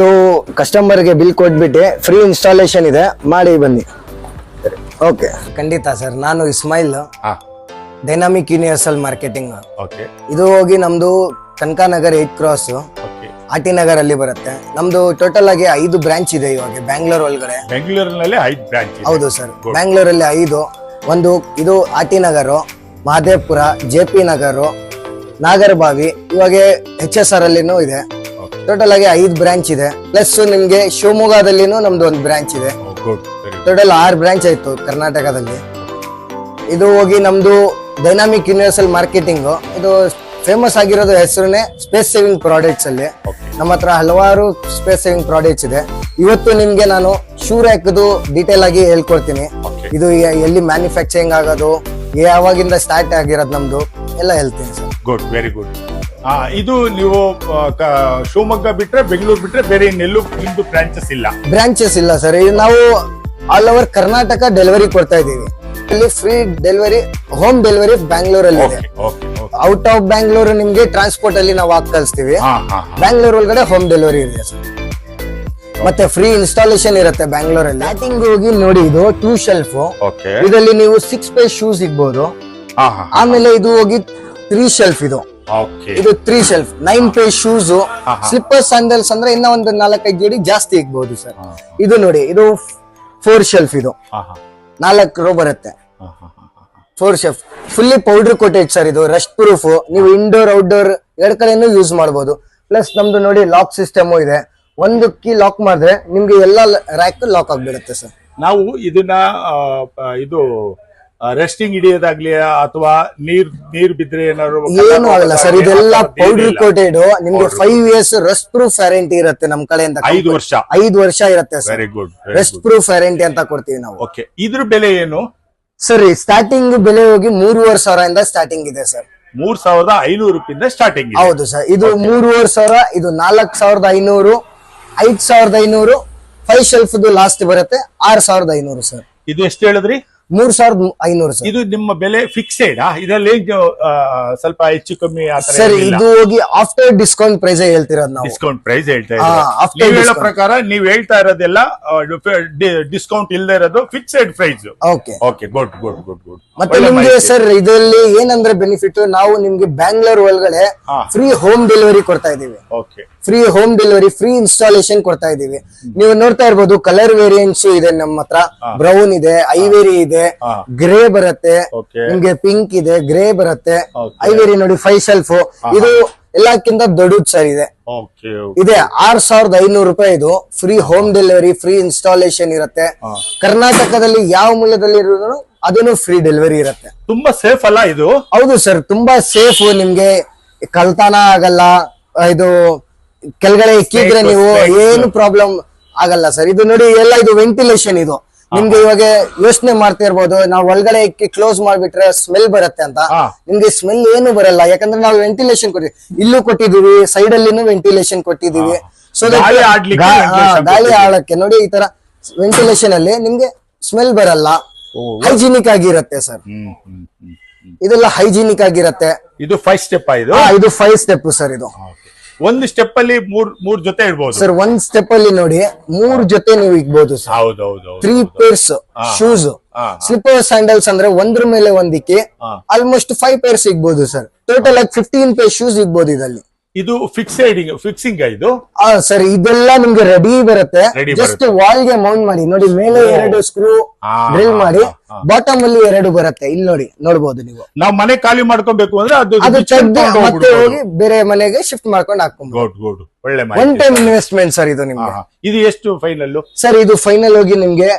ಇದು ಕಸ್ಟಮರ್ಗೆ ಬಿಲ್ ಕೊಟ್ಬಿಟ್ಟು ಫ್ರೀ ಇನ್ಸ್ಟಾಲೇಷನ್ ಇದೆ. ಮಾಡಿ ಬನ್ನಿ. ಓಕೆ ಖಂಡಿತ ಸರ್ ನಾನು ಇಸ್ಮೈಲ್ ಹಾ. ಡೈನಾಮಿಕ್ ಯೂನಿವರ್ಸಲ್ ಮಾರ್ಕೆಟಿಂಗ್ ಓಕೆ ಇದು ಹೋಗಿ ನಮ್ದು Kanakanagar eight cross okay RT Nagar ಅಲ್ಲಿ ಬರುತ್ತೆ. ನಮ್ದು ಟೋಟಲ್ ಆಗಿ ಐದು ಬ್ರಾಂಚ್ ಇದೆ ಇವಾಗ ಬ್ಯಾಂಗ್ಳೂರ್ ಒಳಗಡೆ. ಬೆಂಗಳೂರಿನಲ್ಲಿ ಐದು ಬ್ರಾಂಚ್ ಹೌದು ಸರ್. ಬ್ಯಾಂಗ್ಳೂರಲ್ಲಿ ಐದು ಒಂದು ಇದು ಆಟಿ ನಗರು ಮಹದೇವ್ಪುರ ಜೆ ಪಿ ನಗರು ನಾಗರಬಾವಿ ಇವಾಗ ಎಚ್ ಎಸ್ ಆರ್ ಅಲ್ಲಿನೂ ಇದೆ. ಟೋಟಲ್ ಆಗಿ ಐದು ಬ್ರಾಂಚ್ ಇದೆ. ಪ್ಲಸ್ ನಿಮ್ಗೆ ಶಿವಮೊಗ್ಗದಲ್ಲಿನೂ ನಮ್ದು ಒಂದು ಬ್ರಾಂಚ್ ಇದೆ. ಟೋಟಲ್ ಆರು ಬ್ರಾಂಚ್ ಆಯ್ತು ಕರ್ನಾಟಕದಲ್ಲಿ. ಇದು ಹೋಗಿ ನಮ್ದು ಡೈನಾಮಿಕ್ ಯೂನಿವರ್ಸಲ್ ಮಾರ್ಕೆಟಿಂಗ್ ಇದು ಫೇಮಸ್ ಆಗಿರೋದು ಹೆಸರುನೇ ಸ್ಪೇಸ್ ಸೇವಿಂಗ್ ಪ್ರಾಡಕ್ಟ್ಸ್ ಅಲ್ಲಿ. ನಮ್ಮ ಹತ್ರ ಹಲವಾರು ಸ್ಪೇಸ್ ಸೇವಿಂಗ್ ಪ್ರಾಡಕ್ಟ್ಸ್ ಇದೆ. ಇವತ್ತು ನಿಮ್ಗೆ ನಾನು ಶೂ ರ್ಯಾಕ್ದು ಡೀಟೇಲ್ ಆಗಿ ಹೇಳ್ಕೊಡ್ತೀನಿ. ಇದು ಎಲ್ಲಿ ಮ್ಯಾನುಫ್ಯಾಕ್ಚರಿಂಗ್ ಆಗೋದು ಯಾವಾಗಿಂದ ಸ್ಟಾರ್ಟ್ ಆಗಿರೋದು ನಮ್ದು ಎಲ್ಲ ಹೇಳ್ತೀನಿ ಸರ್. ಗುಡ್ ವೆರಿ ಗುಡ್ ಆ ಇದು ನೀವು ಶಿವಮೊಗ್ಗ ಬಿಟ್ರೆ ಬೆಂಗಳೂರು ಬಿಟ್ರೆ ಬೇರೆ ಇನ್ನೆಲ್ಲೂ ನಿಮ್ದು ಬ್ರಾಂಚಸ್ ಇಲ್ಲ. ಬ್ರಾಂಚಸ್ ಇಲ್ಲ ಸರ್ ಇದು ನಾವು ಆಲ್ ಓವರ್ ಕರ್ನಾಟಕ ಡೆಲಿವರಿ ಕೊಡ್ತಾ ಇದ್ದೀವಿ. ಇಲ್ಲಿ ಫ್ರೀ ಡೆಲಿವರಿ ಹೋಮ್ ಡೆಲಿವರಿ ಬ್ಯಾಂಗ್ಳೂರಲ್ಲಿ ಇದೆ. ಔಟ್ ಆಫ್ ಬ್ಯಾಂಗ್ಳೂರು ನಿಮ್ಗೆ ಟ್ರಾನ್ಸ್ಪೋರ್ಟ್ ಅಲ್ಲಿ ನಾವು ಹಾಕಿ ಕಳಿಸ್ತೀವಿ. ಬ್ಯಾಂಗ್ಳೂರ್ ಒಳಗಡೆ ಹೋಮ್ ಡೆಲಿವರಿ ಇದೆ ಸರ್ ಮತ್ತೆ ಫ್ರೀ ಇನ್ಸ್ಟಾಲೇಷನ್ ಇರುತ್ತೆ ಬ್ಯಾಂಗ್ಳೂರಲ್ಲಿ ಸ್ಟಾರ್ಟಿಂಗ್ ಹೋಗಿ ನೋಡಿ ಇದು ಟೂ ಶೆಲ್ಫ್ ಇದರಲ್ಲಿ ನೀವು ಸಿಕ್ಸ್ ಪೇಸ್ ಶೂಸ್ ಹಾ ಆಮೇಲೆ ಇದು ಹೋಗಿ ತ್ರೀ ಶೆಲ್ಫ್ ಇದು. ಇದು three shelf nine face shoes. Slipper sandals ಅಂದ್ರೆ ಇನ್ನ ಒಂದು ನಾಲ್ಕೈದು ಜೋಡಿ ಜಾಸ್ತಿ ಇಕ್ಬಹುದು ಸರ್ ಇದು ನೋಡಿ ಇದು ಫೋರ್ ಶೆಲ್ಫ್ ಇದು. ನಾಲ್ಕು ರೋ ಬರುತ್ತೆ. Four shelf fully powder coated sir ಇದು ರಸ್ಟ್ ಪ್ರೂಫ್ ನೀವು ಇಂಡೋರ್ ಔಟ್ಡೋರ್ ಎರಡ್ ಕಡೆನೂ ಯೂಸ್ ಮಾಡಬಹುದು ಪ್ಲಸ್ ನಮ್ದು ನೋಡಿ ಲಾಕ್ ಸಿಸ್ಟಮ್ ಇದೆ. ಒಂದು ಕೀ ಲಾಕ್ ಮಾಡಿದ್ರೆ ನಿಮ್ಗೆ ಎಲ್ಲಾ ರ್ಯಾಕ್ ಲಾಕ್ ಆಗ್ಬಿಡುತ್ತೆ ಸರ್ ನಾವು ಇದನ್ನ ಇದು ರೆಸ್ಟಿಂಗ್ ಹಿಡಿಯೋದಾಗ್ಲಿ ಅಥವಾ ನೀರ್ ನೀರ್ ಬಿದ್ರೆ ಏನಾದ್ರು ಏನು ಆಗಲ್ಲ ಸರ್ ಇದೆಲ್ಲ ಪೌಡರ್ ಕೋಟೆಡ್ ನಿಮ್ಗೆ five years rust proof warranty ಇರುತ್ತೆ ನಮ್ ಕಡೆಯಿಂದ ಐದು ವರ್ಷ. ಐದು ವರ್ಷ ಇರುತ್ತೆ sir. Very good rust proof warranty ಅಂತ ಕೊಡ್ತೀವಿ ನಾವು. ಓಕೆ ಇದ್ರ ಬೆಲೆ ಏನು? ಸರಿ ಸ್ಟಾರ್ಟಿಂಗ್ ಬೆಲೆ ಹೋಗಿ ಮೂರುವರೆ ಸಾವಿರದಿಂದ ಸ್ಟಾರ್ಟಿಂಗ್ ಇದೆ ಸರ್. ಮೂರ್ ಸಾವಿರದ ಐನೂರು ರೂಪಾಯಿಂದ ಸ್ಟಾರ್ಟಿಂಗ್ ಹೌದು ಸರ್ ಇದು ಮೂರುವರೆ ಸಾವಿರ ಇದು ನಾಲ್ಕ್ ಸಾವಿರದ ಐನೂರು ಐದ್ ಸಾವಿರದ ಐನೂರು ಫೈವ್ ಶೆಲ್ಫ್ ಲಾಸ್ಟ್ ಬರುತ್ತೆ ಆರ್ ಸಾವಿರದ ಐನೂರು ಸರ್. ಇದು ಎಷ್ಟು ಹೇಳಿದ್ರಿ? ಮೂರ್ ಸಾವಿರದ ಐನೂರು ಸರ್. ಇದು ನಿಮ್ಮ ಬೆಲೆ ಫಿಕ್ಸೆಡ್ ಇದರಲ್ಲಿ ಸ್ವಲ್ಪ ಹೆಚ್ಚು ಕಮ್ಮಿ ಸರ್ ಇದು ಹೋಗಿ ಆಫ್ಟರ್ ಡಿಸ್ಕೌಂಟ್ ಪ್ರೈಸ್ ಹೇಳ್ತಿರೋದು ನಾವು. ಡಿಸ್ಕೌಂಟ್ ಪ್ರೈಸ್ ಹೇಳ್ತಾ ಹೇಳೋ ಪ್ರಕಾರ ನೀವು ಹೇಳ್ತಾ ಇರೋದೆಲ್ಲ ಡಿಸ್ಕೌಂಟ್ ಇಲ್ಲದೆ ಇರೋದು fixed price okay okay good good good good ಮತ್ತೆ ನಿಮ್ಗೆ ಸರ್ ಇದರಲ್ಲಿ ಏನಂದ್ರೆ ಬೆನಿಫಿಟ್ ನಾವು ನಿಮ್ಗೆ ಬ್ಯಾಂಗ್ಳೂರ್ ಒಳಗಡೆ ಫ್ರೀ ಹೋಮ್ ಡೆಲಿವರಿ ಕೊಡ್ತಾ ಇದೀವಿ okay free home delivery free installation ಕೊಡ್ತಾ ಇದೀವಿ ನೀವು ನೋಡ್ತಾ ಇರ್ಬೋದು ಕಲರ್ ವೇರಿಯಂಟ್ಸ್ ಇದೆ ನಮ್ಮ ಹತ್ರ. ಬ್ರೌನ್ ಇದೆ ಐವೇರಿ ಇದೆ ಹಾ. ಗ್ರೇ ಬರುತ್ತೆ ನಿಮ್ಗೆ ಪಿಂಕ್ ಇದೆ ಗ್ರೇ ಬರುತ್ತೆ. ಐವೇರಿ ನೋಡಿ ಫೈವ್ ಶೆಲ್ಫ್ ಇದು ಎಲ್ಲಕ್ಕಿಂತ ದೊಡ್ಡದು ಸರ್ ಇದೆ. ಇದೆ ಆರ್ ಸಾವಿರದ ಐನೂರು ರೂಪಾಯಿ ಇದು. Free home delivery free installation ಇರುತ್ತೆ. ಕರ್ನಾಟಕದಲ್ಲಿ ಯಾವ ಮೂಲದಲ್ಲಿ ಇರೋದು? ಅದನ್ನು ಫ್ರೀ ಡೆಲಿವರಿ ಇರುತ್ತೆ. ತುಂಬಾ ಸೇಫ್ ಅಲ್ಲ ಇದು? ಹೌದು ಸರ್ ತುಂಬಾ ಸೇಫ್ ನಿಮ್ಗೆ. ಕಳ್ತನ ಆಗಲ್ಲ. ಇದು ಕೆಳಗಡೆ ಇಕ್ಕಿದ್ರೆ ನೀವು ಏನು ಪ್ರಾಬ್ಲಮ್ ಆಗಲ್ಲ ಸರ್ ಇದು ನೋಡಿ ಎಲ್ಲ ಇದು ವೆಂಟಿಲೇಷನ್ ಇದು. ನಿಮ್ಗೆ ಇವಾಗ ಯೋಚನೆ ಮಾಡ್ತಾ ಇರ್ಬೋದು ನಾವು ಒಳಗಡೆ ಇಕ್ಕಿ ಕ್ಲೋಸ್ ಮಾಡ್ಬಿಟ್ರೆ ಸ್ಮೆಲ್ ಬರುತ್ತೆ ಅಂತ. ನಿಮ್ಗೆ ಸ್ಮೆಲ್ ಏನು ಬರಲ್ಲ ಯಾಕಂದ್ರೆ ನಾವು ವೆಂಟಿಲೇಷನ್ ಕೊಟ್ಟಿದ್ದೀವಿ ಇಲ್ಲೂ ಕೊಟ್ಟಿದೀವಿ ಸೈಡ್ ಅಲ್ಲಿನೂ ವೆಂಟಿಲೇಷನ್ ಕೊಟ್ಟಿದೀವಿ ಸೊ ಗಾಳಿ ಆಳಕ್ಕೆ ventilation ಗಾಳಿ ಆಡಕ್ಕೆ ನೋಡಿ ಈ ತರ ವೆಂಟಿಲೇಷನ್ ಅಲ್ಲಿ ನಿಮ್ಗೆ ಸ್ಮೆಲ್ ಬರಲ್ಲ. ಹೈಜಿನಿಕ್ ಆಗಿರುತ್ತೆ ಸರ್. ಇದೆಲ್ಲ ಹೈಜಿನಿಕ್ ಆಗಿರುತ್ತೆ. ಇದು ಫೈವ್ ಸ್ಟೆಪ್ ಇದು? ಫೈವ್ ಸ್ಟೆಪ್ ಸರ್ ಇದು. ಒಂದು ಸ್ಟೆಪ್ ಅಲ್ಲಿ ಮೂರ್ ಮೂರ್ ಜೊತೆ ಇಡ್ಬೋದು. ಸರ್ ಒಂದ್ ಸ್ಟೆಪ್ ಅಲ್ಲಿ ನೋಡಿ ಮೂರ್ ಜೊತೆ ನೀವು ಇಕ್ಬಹುದು ಸರ್. ಹೌದೌದು three pairs shoes slipper slipper sandals ಅಂದ್ರೆ ಒಂದ್ರ ಮೇಲೆ ಒಂದಿಕ್ಕೆ ಆಲ್ಮೋಸ್ಟ್ ಫೈವ್ ಪೇರ್ಸ್ ಇಕ್ಬಹುದು ಸರ್. ಟೋಟಲ್ ಆಗಿ ಫಿಫ್ಟೀನ್ ಪೇರ್ ಶೂಸ್ ಇಕ್ಬಹುದು ಇದರಲ್ಲಿ. ಇದು ಫಿಕ್ಸೈಡಿಂಗ್ ಫಿಕ್ಸಿಂಗ್ ಇದು? ಆ ಸರ್ ಇದೆಲ್ಲ ನಿಮ್ಗೆ ರೆಡಿ ಬರುತ್ತೆ. ಜಸ್ಟ್ ವಾಲ್ಗೆ ಮೌಂಟ್ ಮಾಡಿ. ನೋಡಿ ಮೇಲೆ ಎರಡು ಸ್ಕ್ರೂ ಡ್ರಿಲ್ ಮಾಡಿ. ಬಾಟಮ್ ಅಲ್ಲಿ ಎರಡು ಬರುತ್ತೆ. ಇಲ್ಲಿ ನೋಡಿ ನೋಡಬಹುದು ನೀವು. ನಾವು ಮನೆ ಖಾಲಿ ಮಾಡ್ಕೊಬೇಕು ಅಂದ್ರೆ ಅದು ಅದು ತೆಗ್ದು ಮತ್ತೆ ಹೋಗಿ ಬೇರೆ ಮನೆಗೆ ಶಿಫ್ಟ್ ಮಾಡ್ಕೊಂಡು ಹಾಕೊಂಡು ಒಳ್ಳೆ ಒನ್ ಟೈಮ್ ಇನ್ವೆಸ್ಟ್ಮೆಂಟ್ ಸರ್ ಇದು ನಿಮ್ಗೆ. ಇದು ಎಷ್ಟು ಫೈನಲ್ ಸರ್ ಇದು ಫೈನಲ್ ಹೋಗಿ ನಿಮ್ಗೆ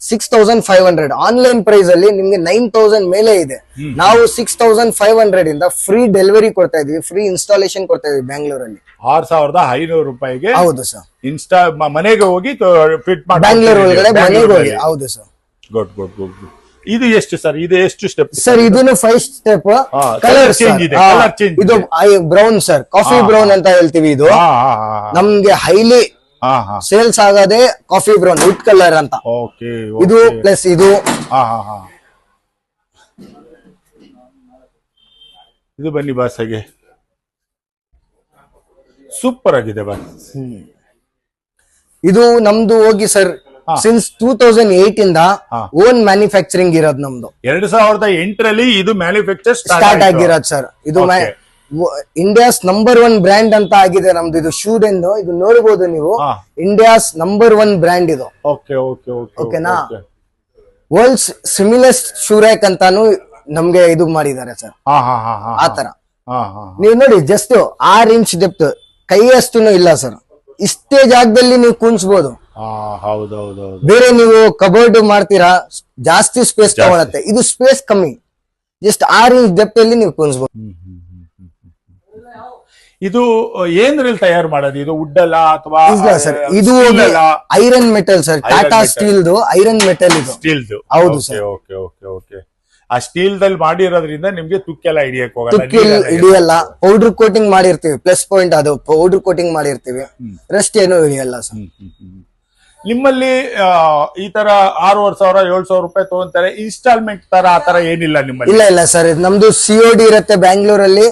six thousand five hundred online price ಅಲ್ಲಿ ನಿಮ್ಗೆ ನೈನ್ ತೌಸಂಡ್ ಮೇಲೆ ಇದೆ. ನಾವು ಸಿಕ್ಸ್ ತೌಸಂಡ್ ಫೈವ್ ಹಂಡ್ರೆಡ್ ಇಂದ ಫ್ರೀ ಡೆಲಿವರಿ ಕೊಡ್ತಾ ಇದೀವಿ ಫ್ರೀ ಇನ್ಸ್ಟಾಲೇಷನ್ ಕೊಡ್ತಾ ಇದೀವಿ ಬ್ಯಾಂಗ್ಳೂರಲ್ಲಿ. ಆರ್ ಸಾವಿರದ ಐನೂರು ರೂಪಾಯಿಗೆ ಹೌದು ಸರ್ ಇನ್ಸ್ಟಾ ಮನೆಗೆ ಹೋಗಿ ಫಿಟ್ ಮಾಡಿ ಬ್ಯಾಂಗ್ಳೂರ್ ಒಳಗಡೆ ಮನೆಗೆ ಹೋಗಿ. ಹೌದು ಸರ್ ಗುಡ್ ಗುಡ್ ಗುಡ್ ಇದು ಎಷ್ಟು ಸರ್ ಇದು ಎಷ್ಟು ಸ್ಟೆಪ್ ಸರ್ ಇದನ್ನು ಫೈವ್ ಸ್ಟೆಪ್ ಕಲರ್ ಚೇಂಜ್ ಇದೆ, ಇದು ಬ್ರೌನ್ ಸರ್ ಕಾಫಿ ಬ್ರೌನ್ ಅಂತ ಹೇಳ್ತೀವಿ ಇದು. ನಮ್ಗೆ ಹೈಲಿ ಸೇಲ್ಸ್ ಆಗದೆ ಕಾಫಿ ಬ್ರೌನ್ ವುಡ್ ಕಲರ್ ಅಂತ. ಇದು ಪ್ಲಸ್ ಇದು. ಇದು ಬನ್ನಿ ಬಾಸ್ ಹಾಗೆ ಸೂಪರ್ ಆಗಿದೆ ಬಾಸ್ ಇದು ನಮ್ದು ಹೋಗಿ sir since two thousand eight ಇಂದ ಓನ್ ಮ್ಯಾನುಫ್ಯಾಕ್ಚರಿಂಗ್ ಇರೋದು ನಮ್ದು. ಎರಡ್ ಸಾವಿರದ ಎಂಟರಲ್ಲಿ ಇದು ಮ್ಯಾನುಫ್ಯಾಕ್ಚರ್ ಸ್ಟಾರ್ಟ್ ಆಗಿರೋದು ಸರ್ ಇದು. ಇಂಡಿಯಾಸ್ ನಂಬರ್ ಒನ್ ಬ್ರ್ಯಾಂಡ್ ಅಂತ ಆಗಿದೆ ನಮ್ದು. ಇದು ಶೂಡೆಂದು ಇದು ನೋಡಬಹುದು ನೀವು. ಇಂಡಿಯಾಸ್ ನಂಬರ್ ಒನ್ ಬ್ರ್ಯಾಂಡ್ ಇದು. ಓಕೆ ಓಕೆ ಓಕೆ ಓಕೆನಾ? ವರ್ಲ್ಡ್ಸ್ ಸಿಮಿಲಸ್ ಶೂರ್ಯಾಕ್ ಅಂತಾನು ನಮ್ಗೆ ಇದು ಮಾಡಿದ್ದಾರೆ ಸರ್. ಆತರ ನೀವು ನೋಡಿ ಜಸ್ಟ್ ಆರ್ ಇಂಚ್ ಡೆಪ್ತ್ ಕೈಯಷ್ಟುನು ಇಲ್ಲ ಸರ್. ಇಷ್ಟೇ ಜಾಗದಲ್ಲಿ ನೀವು ಕುಂಚ್ಬೋದು ಬೇರೆ ನೀವು ಕಬೋರ್ಡ್ ಮಾಡ್ತೀರಾ ಜಾಸ್ತಿ ಸ್ಪೇಸ್ ತಗೊಳತ್ತೆ. ಇದು ಸ್ಪೇಸ್ ಕಮ್ಮಿ. ಜಸ್ಟ್ ಆರ್ ಇಂಚ್ ಡೆಪ್ತ್ ಅಲ್ಲಿ ನೀವು ಕುಣಿಸ್ಬೋದು ಇದು ಏನ್ರಲ್ಲಿ ತಯಾರು ಮಾಡೋದು? ಇದು ಉಡ್ಡಲ್ಲ ಅಲ್ಲ ಅಥವಾ ಇಲ್ಲ ಸರ್ ಇದು iron metal sir Tata steel ಸ್ಟೀಲ್ದು iron metal ಇದು. ಸ್ಟೀಲ್ದು ಹೌದು ಸರ್. ಓಕೆ ಓಕೆ ಓಕೆ ಆ ಸ್ಟೀಲ್ ದಲ್ಲಿ ಮಾಡಿರೋದ್ರಿಂದ ನಿಮ್ಗೆ ತುಕ್ಕೆಲ್ಲ ಹಿಡಿಯಕ್ ಹೋಗಲ್ಲ. ಹಿಡಿಯಲ್ಲ. ಪೌಡರ್ ಕೋಟಿಂಗ್ ಮಾಡಿರ್ತೀವಿ. ಪ್ಲಸ್ ಪಾಯಿಂಟ್ ಅದು ಪೌಡರ್ ಕೋಟಿಂಗ್ ಮಾಡಿರ್ತೀವಿ. ರೆಸ್ಟ್ ಏನು ಹಿಡಿಯಲ್ಲ ಸರ್. ನಿಮ್ಮಲ್ಲಿ ಈ ತರ ಆರೂವರೆ ಸಾವಿರ ಏಳು ಸಾವಿರ ರೂಪಾಯಿ ತಗೊಂತಾರೆ. ಇನ್ಸ್ಟಾಲ್ಮೆಂಟ್ ತರ ಆ ತರ ಏನಿಲ್ಲ ನಿಮ್ಮಲ್ಲಿ? ಇಲ್ಲ ಇಲ್ಲ ಸರ್. ನಮ್ದು ಸಿಒಡಿ ಇರುತ್ತೆ ಬ್ಯಾಂಗ್ಳೂರಲ್ಲಿ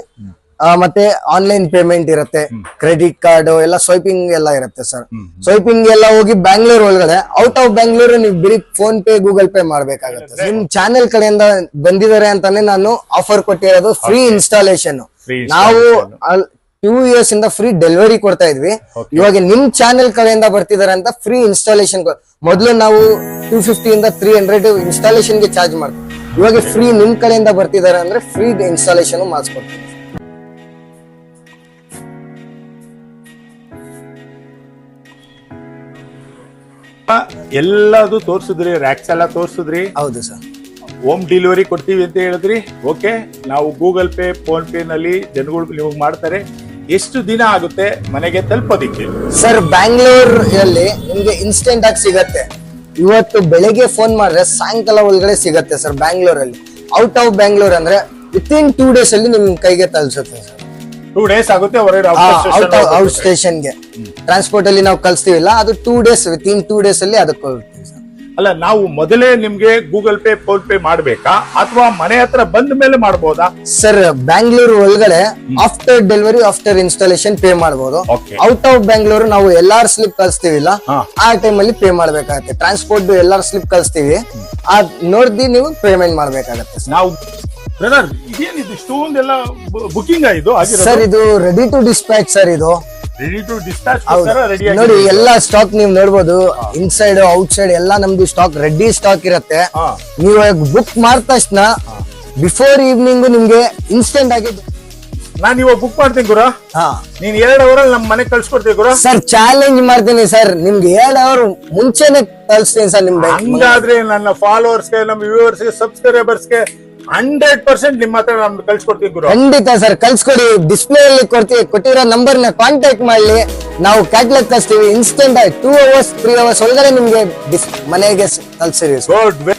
ಮತ್ತೆ ಆನ್ಲೈನ್ ಪೇಮೆಂಟ್ ಇರುತ್ತೆ ಕ್ರೆಡಿಟ್ ಕಾರ್ಡ್ ಎಲ್ಲ ಸ್ವೈಪಿಂಗ್ ಎಲ್ಲ ಇರುತ್ತೆ ಸರ್ ಸ್ವೈಪಿಂಗ್ ಎಲ್ಲ ಹೋಗಿ ಬ್ಯಾಂಗ್ಳೂರ್ ಒಳಗಡೆ ಔಟ್ ಆಫ್ ಬ್ಯಾಂಗ್ಳೂರ್ ನೀವು ಬರೀ ಫೋನ್ ಪೇ ಗೂಗಲ್ ಪೇ ಮಾಡ್ಬೇಕಾಗುತ್ತೆ. ನಿಮ್ ಚಾನೆಲ್ ಕಡೆಯಿಂದ ಬಂದಿದ್ದಾರೆ ಅಂತಾನೆ ನಾನು ಆಫರ್ ಕೊಟ್ಟಿರೋದು ಫ್ರೀ ಇನ್ಸ್ಟಾಲೇಷನ್ ನಾವು ಟೂ ಇಯರ್ಸ್ ಇಂದ ಫ್ರೀ ಡೆಲಿವರಿ ಕೊಡ್ತಾ ಇದ್ವಿ. ಇವಾಗ ನಿಮ್ ಚಾನೆಲ್ ಕಡೆಯಿಂದ ಬರ್ತಿದ್ದಾರೆ ಅಂತ ಫ್ರೀ ಇನ್ಸ್ಟಾಲೇಷನ್ ಮೊದಲು ನಾವು ಟೂ ಫಿಫ್ಟಿ ಇಂದ ತ್ರೀ ಹಂಡ್ರೆಡ್ ಇನ್ಸ್ಟಾಲೇಷನ್ಗೆ ಚಾರ್ಜ್ ಮಾಡ್ತೀವಿ. ಇವಾಗ ಫ್ರೀ ನಿಮ್ ಕಡೆಯಿಂದ ಬರ್ತಿದ್ದಾರೆ ಅಂದ್ರೆ ಫ್ರೀ ಇನ್ಸ್ಟಾಲೇಷನ್ ಮಾಡಿಸ್ಕೊಡ್ತೀವಿ. ಎಲ್ಲದು ತೋರ್ಸಿದ್ರಿ ರ್ಯಾಕ್ಸ್ ಎಲ್ಲ ತೋರ್ಸಿದ್ರಿ. ಹೌದು ಸರ್ ಹೋಮ್ ಡೆಲಿವರಿ ಕೊಡ್ತೀವಿ ಅಂತ ಹೇಳಿದ್ರಿ. ಓಕೆ ನಾವು ಗೂಗಲ್ ಪೇ ಫೋನ್ ಪೇ ನಲ್ಲಿ ಜನಗಳು ನಿಮಗೆ ಮಾಡ್ತಾರೆ. ಎಷ್ಟು ದಿನ ಆಗುತ್ತೆ ಮನೆಗೆ ತಲುಪೋದಿಕ್ಕೆ? ಸರ್ ಬ್ಯಾಂಗ್ಳೂರ್ ಅಲ್ಲಿ ನಿಮ್ಗೆ ಇನ್ಸ್ಟೆಂಟ್ ಆಗಿ ಸಿಗತ್ತೆ. ಇವತ್ತು ಬೆಳಿಗ್ಗೆ ಫೋನ್ ಮಾಡಿದ್ರೆ ಸಾಯಂಕಾಲ ಒಳಗಡೆ ಸಿಗತ್ತೆ ಸರ್ ಬ್ಯಾಂಗ್ಳೂರ್ ಅಲ್ಲಿ ಔಟ್ ಆಫ್ ಬ್ಯಾಂಗ್ಳೂರ್ ಅಂದ್ರೆ ವಿತ್ ಇನ್ ಟೂ ಡೇಸ್ ಅಲ್ಲಿ ನಿಮ್ ಕೈಗೆ ತಲುಸುತ್ತೆ ಸರ್ ಟೂ ಡೇಸ್ ಆಗುತ್ತೆ ಹೊರಗಡೆ ಔಟ್ ಸ್ಟೇಷನ್ಗೆ ಟ್ರಾನ್ಸ್ಪೋರ್ಟ್ ಅಲ್ಲಿ ನಾವು ಕಳಿಸ್ತೀವಿಲ್ಲ ಅದು two days within two days ಅಲ್ಲಿ ಅದಕ್ಕೆ ಹೋಗ್ತೀವಿ ಸರ್. ಅಲ್ಲ ನಾವು ಮೊದಲೇ ನಿಮ್ಗೆ ಗೂಗಲ್ ಪೇ ಫೋನ್ ಪೇ ಮಾಡ್ಬೇಕಾ? ಅಥವಾ ಮನೆ ಹತ್ರ ಬಂದ ಮೇಲೆ ಮಾಡಬಹುದಾ ಸರ್ ಬ್ಯಾಂಗ್ಳೂರು ಒಳಗಡೆ after delivery after installation pay ಮಾಡಬಹುದು ಔಟ್ ಆಫ್ ಬ್ಯಾಂಗ್ಳೂರು ನಾವು ಎಲ್ಲಾರು ಆರ್ ಸ್ಲಿಪ್ ಕಳಿಸ್ತೀವಿಲ್ಲ ಆ ಟೈಮ್ ಅಲ್ಲಿ ಪೇ ಮಾಡ್ಬೇಕಾಗತ್ತೆ. ಟ್ರಾನ್ಸ್ಪೋರ್ಟ್ ಎಲ್ ಆರ್ ಸ್ಲಿಪ್ ಕಳಿಸ್ತೀವಿ. ಅದ್ ನೋಡ್ದಿ ನೀವು ಪೇಮೆಂಟ್ ಮಾಡ್ಬೇಕಾಗತ್ತೆ ನಾವು ಬ್ರದರ್ ಇದೇನಿದು? ಇಷ್ಟೊಂದೆಲ್ಲ ಬುಕಿಂಗ್ ಇದು? ಸರ್ ಇದು ರೆಡಿ ಟು ಡಿಸ್ಪ್ಯಾಚ್ ಸರ್ ಇದು. ರೆಡಿ ಟು ಡಿಸ್ಪ್ಯಾಚ್ ಹೌದು. ರೆಡಿ ನೋಡಿ ಎಲ್ಲಾ ಸ್ಟಾಕ್ ನೀವು ನೋಡ್ಬೋದು. ಇನ್ಸೈಡ್ ಔಟ್ ಸೈಡ್ ಎಲ್ಲಾ ನಮ್ದು ಸ್ಟಾಕ್ ರೆಡಿ ಸ್ಟಾಕ್ ಇರತ್ತೆ. ನೀವು ಬುಕ್ ಮಾಡಿದ ತಕ್ಷಣ ಬಿಫೋರ್ ಈವ್ನಿಂಗ್ ನಿಮ್ಗೆ ಇನ್ಸ್ಟೆಂಟ್ ಆಗಿ ನಾನು ಇವಾಗ ಬುಕ್ ಮಾಡ್ತೀನಿ ಗುರು. ಹಾ. ನೀನ್ ಎರಡು ಅವರಲ್ಲಿ ನಮ್ಮ ಮನೆಗೆ ಕಳ್ಸ್ಕೊಡ್ತೀವಿ ಗುರು? ಸರ್ ಚಾಲೆಂಜ್ ಮಾಡ್ತೀನಿ ಸರ್ ನಿಮ್ಗೆ ಎರಡ್ ಅವರ್ ಮುಂಚೆನೆ ಕಳಿಸ್ತೀನಿ ಸರ್ ನಿಮ್ಗೆ ಹಂಗಾದ್ರೆ ನನ್ನ ಫಾಲೋವರ್ಸ್ಗೆ ನಮ್ಮ ವ್ಯೂವರ್ಸ್ಗೆ ಸಬ್ಸ್ಕ್ರೈಬರ್ಸ್ಗೆ ಹಂಡ್ರೆಡ್ ಪರ್ಸೆಂಟ್ ನಿಮ್ಮ ಹತ್ರ ನಮ್ಗೆ ಕಳ್ಸಿಕೊಡ್ತೀವಿ ಗುರು. ಖಂಡಿತ ಸರ್ ಕಳ್ಸ್ಕೊಡಿ. ಡಿಸ್ಪ್ಲೇ ಅಲ್ಲಿ ಕೊಡ್ತೀವಿ ಕೊಟ್ಟಿರೋ ನಂಬರ್ನ ಕಾಂಟ್ಯಾಕ್ಟ್ ಮಾಡಿ. ನಾವು ಕ್ಯಾಟ್ಲಾಗ್ ಕಳಿಸ್ತೀವಿ. ಇನ್ಸ್ಟೆಂಟ್ ಆಗಿ ಟೂ ಅವರ್ಸ್ ತ್ರೀ ಅವರ್ಸ್ ಒಳಗಡೆ ನಿಮ್ಗೆ ಮನೆಗೆ ತಲ್ಸಿರಿ ಸರ್ ಗುಡ್